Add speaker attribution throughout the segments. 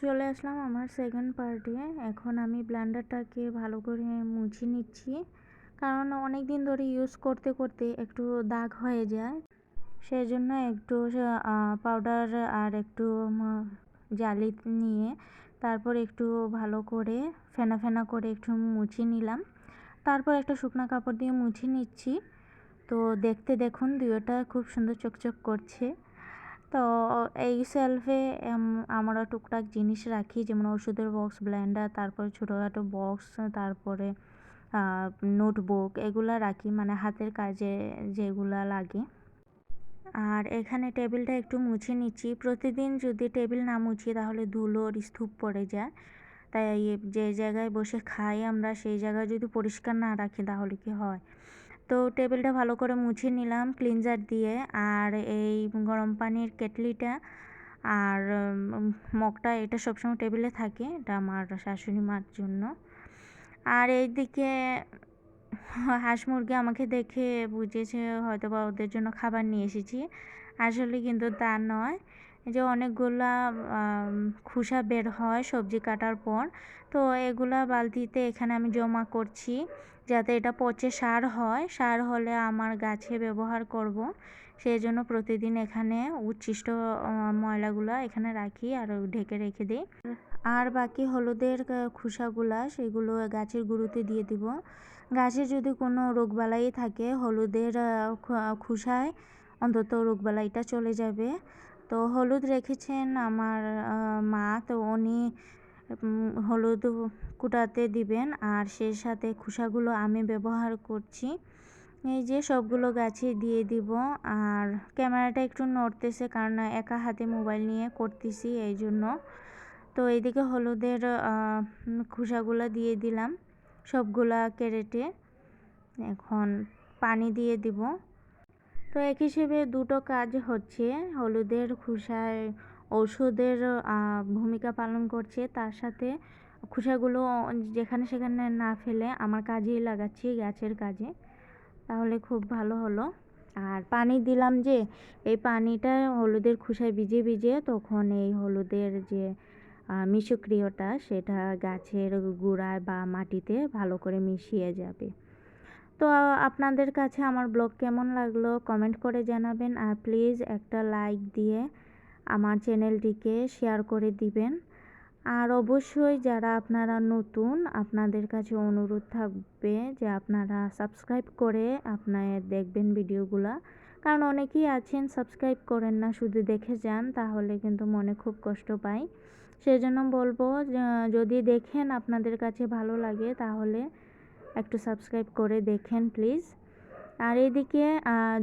Speaker 1: চলে আসলাম আমার সেকেন্ড পার্টে এখন আমি ব্লেন্ডারটাকে ভালো করে মুছে নিচ্ছি। কারণ অনেক দিন ধরে ইউজ করতে করতে একটু দাগ হয়ে যায়। সেই জন্য একটু পাউডার আর একটু জালি নিয়ে তারপর একটু ভালো করে ফেনা ফেনা করে একটু মুছে নিলাম। তারপর একটা শুকনো কাপড় দিয়ে মুছে নিচ্ছি। তো দেখতে দেখুন দুয়োটা খুব সুন্দর চকচক করছে। তো এই সেলফে আমরা টুকটাক জিনিস রাখি, যেমন ওষুধের বক্স ব্লেন্ডার তারপরে ছোটোখাটো বক্স তারপরে নোটবুক এগুলা রাখি মানে হাতের কাজে যেগুলা লাগে। আর এখানে টেবিলটা একটু মুছে নিচ্ছি। প্রতিদিন যদি টেবিল না মুছি, তাহলে ধুলোর স্তূপ পড়ে যায়। তাই যে জায়গায় বসে খাই আমরা, সেই জায়গায় যদি পরিষ্কার না রাখি, তাহলে কি হয়? তো টেবিলটা ভালো করে মুছে নিলাম ক্লিনজার দিয়ে। আর এই গরম পানির কেটলিটা আর মগটা এটা সবসময় টেবিলে থাকে, এটা আমার শাশুড়ি মার জন্য। আর এইদিকে হাঁস মুরগি আমাকে দেখে বুঝেছে হয়তো বা ওদের জন্য খাবার নিয়ে এসেছি। আসলে কিন্তু তা নয়। যে অনেকগুলা খোসা বের হয় সবজি কাটার পর। তো এগুলা বালতিতে এখানে আমি জমা করছি যাতে এটা পচে সার হয়। সার হলে আমার গাছে ব্যবহার করব। সেই জন্য প্রতিদিন এখানে উচ্ছিষ্ট ময়লাগুলা এখানে রাখি আর ঢেকে রেখে দিই। আর বাকি হলুদের খোসাগুলা সেগুলো গাছের গুঁড়োতে দিয়ে দিব। গাছে যদি কোনো রোগবালাই থাকে, হলুদের খোসায় অন্তত রোগবালাইটা চলে যাবে। তো হলুদ রেখেছেন আমার মা। তো উনি হলুদ কুটাতে দিবেন আর সেই সাথে খোসাগুলো আমি ব্যবহার করছি। এই যে সবগুলো গাছে দিয়ে দিব। আর ক্যামেরাটা একটু নড়তেছে কারণ একা হাতে মোবাইল নিয়ে করতেছি এই জন্য। তো এইদিকে হলুদের খোসাগুলো দিয়ে দিলাম সবগুলা কেরেটে এখন পানি দিয়ে দিব। তো এক হিসেবে দুটো কাজ হচ্ছে। হলুদের খোসায় ঔষধের ভূমিকা পালন করছে। তার সাথে খোসাগুলো যেখানে সেখানে না ফেলে আমার কাজেই লাগাচ্ছি গাছের কাজে। তাহলে খুব ভালো হলো। আর পানি দিলাম যে, এই পানিটা হলুদের খোসায় ভিজে ভিজে তখন এই হলুদের যে মিশক্রিয়টা সেটা গাছের গোড়ায় বা মাটিতে ভালো করে মিশিয়ে যাবে। তো আপনাদের কাছে আমার ব্লগ কেমন লাগল কমেন্ট করে জানাবেন আর প্লিজ একটা লাইক দিয়ে আমার চ্যানেলটিকে শেয়ার করে দিবেন। আর অবশ্যই যারা আপনারা নতুন, আপনাদের কাছে অনুরোধ থাকবে যে আপনারা সাবস্ক্রাইব করে আপনার দেখবেন ভিডিওগুলা। কারণ অনেকেই আছেন, সাবস্ক্রাইব করেন না, শুধু দেখে যান, তাহলে কিন্তু মনে খুব কষ্ট পাই। সেই জন্য বলব যদি দেখেন আপনাদের কাছে ভালো লাগে, তাহলে একটু সাবস্ক্রাইব করে দেখেন প্লিজ আর এদিকে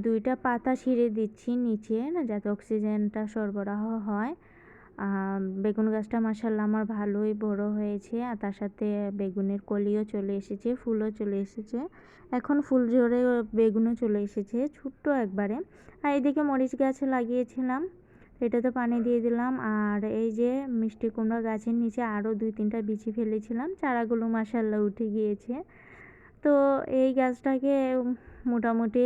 Speaker 1: দুইটা পাতা ছিঁড়ে দিচ্ছি নিচে, না, যাতে অক্সিজেনটা সরবরাহ হয়। বেগুন গাছটা মাসাল্লাহ আমার ভালোই বড় হয়েছে, আর তার সাথে বেগুনের কলিও চলে এসেছে, ফুলও চলে এসেছে। এখন ফুল ঝরে বেগুনও চলে এসেছে, ছোট্ট একবারে। আর এদিকে মরিচ গাছ লাগিয়েছিলাম এটাতে পানি দিয়ে দিলাম। আর এই যে মিষ্টি কুমড়া গাছের নিচে আরও দুই তিনটা বিচি ফেলেছিলাম, চারাগুলো মাসাল্লাহ উঠে গিয়েছে। তো এই গাছটাকে মোটামুটি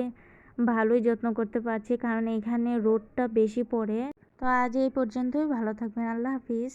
Speaker 1: ভালোই যত্ন করতে পারছি, কারণ এখানে রোদটা বেশি পড়ে। তো আজ এই পর্যন্তই, ভালো থাকবেন, আল্লাহ হাফিজ।